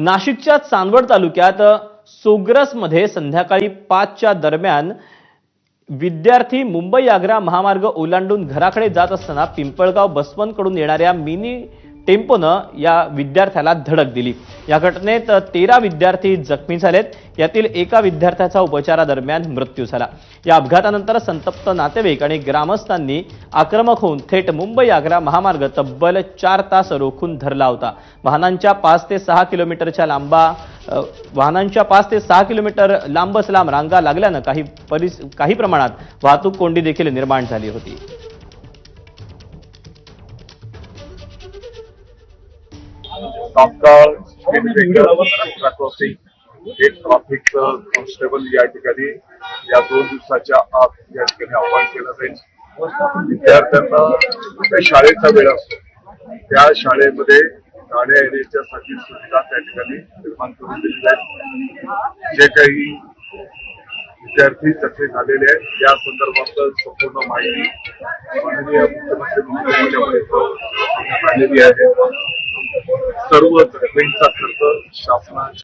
नाशिकच्या चांदवड तालुक्यात सोग्रसमध्ये संध्याकाळी पाचच्या दरम्यान विद्यार्थी मुंबई आग्रा महामार्ग ओलांडून घराकडे जात असताना पिंपळगाव बसवंतकडून येणाऱ्या मिनी टेम्पोनं या विद्यार्थ्याला धडक दिली. या घटनेत तेरा विद्यार्थी जखमी झालेत. यातील एका विद्यार्थ्याचा उपचारादरम्यान मृत्यू झाला. या अपघातानंतर संतप्त नातेवाईक आणि ग्रामस्थांनी आक्रमक होऊन थेट मुंबई आग्रा महामार्ग तब्बल चार तास रोखून धरला होता. वाहनांच्या पाच ते सहा किलोमीटरच्या लांबा वाहनांच्या पाच ते सहा किलोमीटर लांबच लांब रांगा लागल्यानं काही परिस काही प्रमाणात वाहतूक कोंडी देखील निर्माण झाली होती. तात्काळ क्रॉसिंग एक ट्रॅफिक कॉन्स्टेबल या ठिकाणी या दोन दिवसाच्या आत या ठिकाणी आव्हान केलं जाईल. विद्यार्थ्यांना त्या शाळेचा वेळ असतो. त्या शाळेमध्ये गाड्या येण्याच्यासाठी सुविधा त्या ठिकाणी निर्माण करून दिलेल्या आहेत. जे काही विद्यार्थी जखमी झालेले आहेत या संदर्भात संपूर्ण माहिती माननीय मुख्यमंत्री महोदयांच्यापर्यंत आलेली आहे. सर्व जखमींचा खर्च शासनाच्या